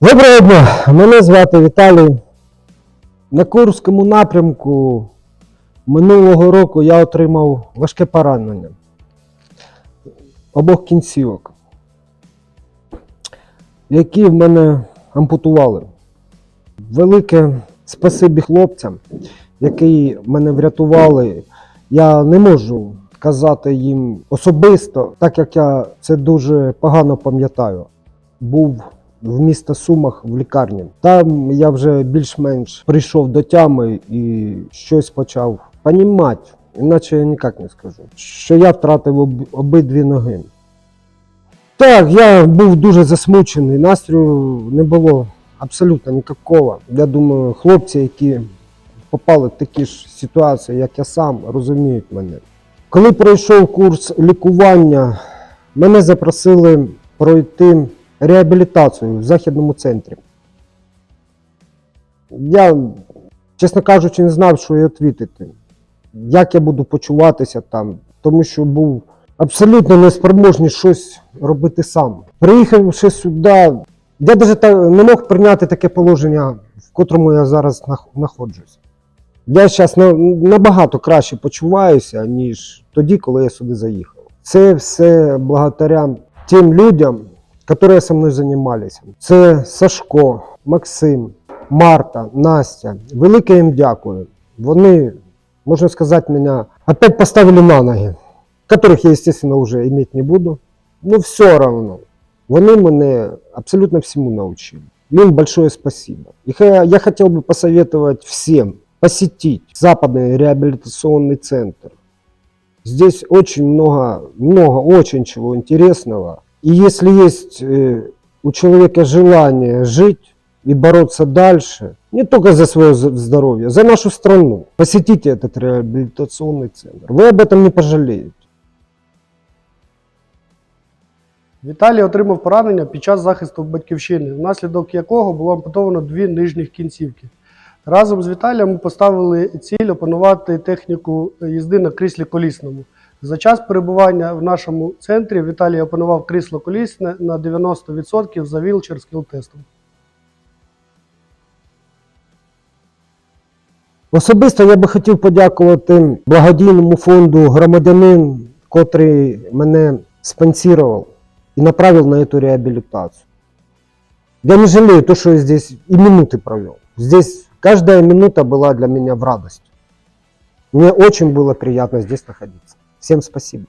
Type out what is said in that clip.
Доброго дня! Мене звати Віталій. На Курському напрямку минулого року я отримав важке поранення обох кінцівок, які в мене ампутували. Велике спасибі хлопцям, які мене врятували. Я не можу казати їм особисто, так як я це дуже погано пам'ятаю. Був в місто Сумах в лікарні. Там я вже більш-менш прийшов до тями і щось почав понімати, іначе я ніяк не скажу, що я втратив об- обидві ноги. Так, я був дуже засмучений, настрою не було абсолютно ніякого. Я думаю, хлопці, які попали в такі ж ситуації, як я сам, розуміють мене. Коли пройшов курс лікування, мене запросили пройти реабілітацію в західному центрі. Я, чесно кажучи, не знав, що й відповідати. Як я буду почуватися там, тому що був абсолютно неспроможний щось робити сам. Приїхавши сюди, я навіть не мог прийняти таке положення, в котрому я зараз знаходжусь. Я зараз набагато краще почуваюся, ніж тоді, коли я сюди заїхав. Це все благодаря тим людям, які зі мною займалися. Це Сашко, Максим, Марта, Настя. Велике їм дякую. Вони, можна сказати, мене опять поставили на ноги, которых я, естественно, вже иметь не буду. Ну, все равно. Вони мене абсолютно всему научили. Им большое спасибо. И ха- я хотел бы посоветовать всем посетить Западный реабилитационный центр. Здесь очень много, много, очень чего интересного. И если есть э, у человека желание жить и бороться дальше, не только за свое з- здоровье, за нашу страну, посетите этот реабилитационный центр. Вы об этом не пожалеете. Віталій отримав поранення під час захисту батьківщини, внаслідок якого було ампутовано дві нижніх кінцівки. Разом з Віталієм ми поставили ціль опанувати техніку їзди на кріслі колісному. За час перебування в нашому центрі Віталій опанував крісло колісне на 90% за вілчер скіл тестом. Особисто я би хотів подякувати благодійному фонду громадянин, котрий мене спонсировал и направил на эту реабилитацию. Я не жалею то, что я здесь и минуты провел. Здесь каждая минута была для меня в радость. Мне очень было приятно здесь находиться. Всем спасибо.